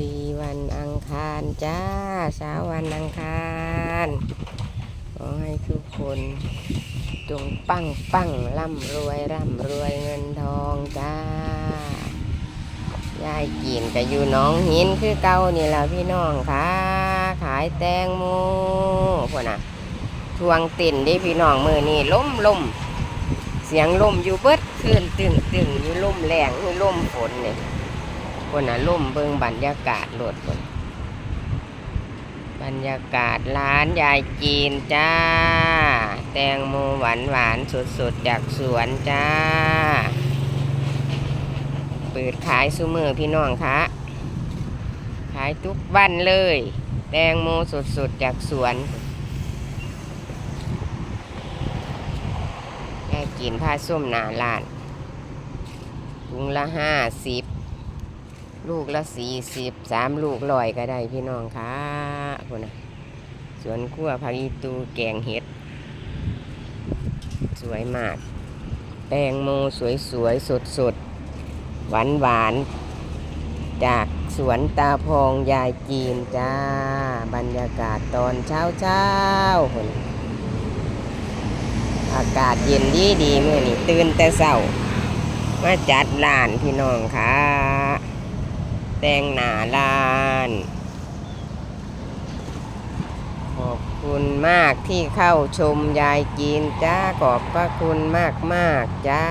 ดีวันอังคารจ้าเช้าวันอังคารขอให้ทุกคนจงปังปังร่ำรวยร่ำรวยเงินทองจ้ายายกินก็อยู่น้องหินคือเก่านี่แหละพี่น้องค่ะขายแตงโมพวกน่ะทวงติ่นดิพี่น้องมือนี่ล้มลมเสียงลมอยู่เบิดขึ้นตึงตึงอยู่ลมแรงอยู่ลมฝนเนี่ย คนน่ะล่มเบิงบรรยากาศโหลดคนบรรยากาศร้านยายจีนจ้า แตงโมหวานหวานสดสดๆจากสวนจ้า เปิดขายซูมือพี่น้องคะขายทุกวันเลย แตงโมสดสดๆจากสวนยายจีนผ้าส้มหนาลานถุงละห้าสิบ ลูกละสี่สิบสามลูกลอยก็ได้พี่น้องค่ะพุ่นนะสวนขั้วผักอีตูแกงเห็ด สวยมาก แตงโมสวยสวยสดสดหวานหวานๆจากสวนตาพองยายจีนจ้า บรรยากาศตอนเช้าเช้าๆพุ่นอากาศเย็นดีดีเมื่อนี่ตื่นแต่เช้ามาจัดร้านพี่น้องค่ะ แต่งหนาลาน ขอบคุณมากที่เข้าชมยายกีนจ้า ขอบพระคุณมากมากๆจ้า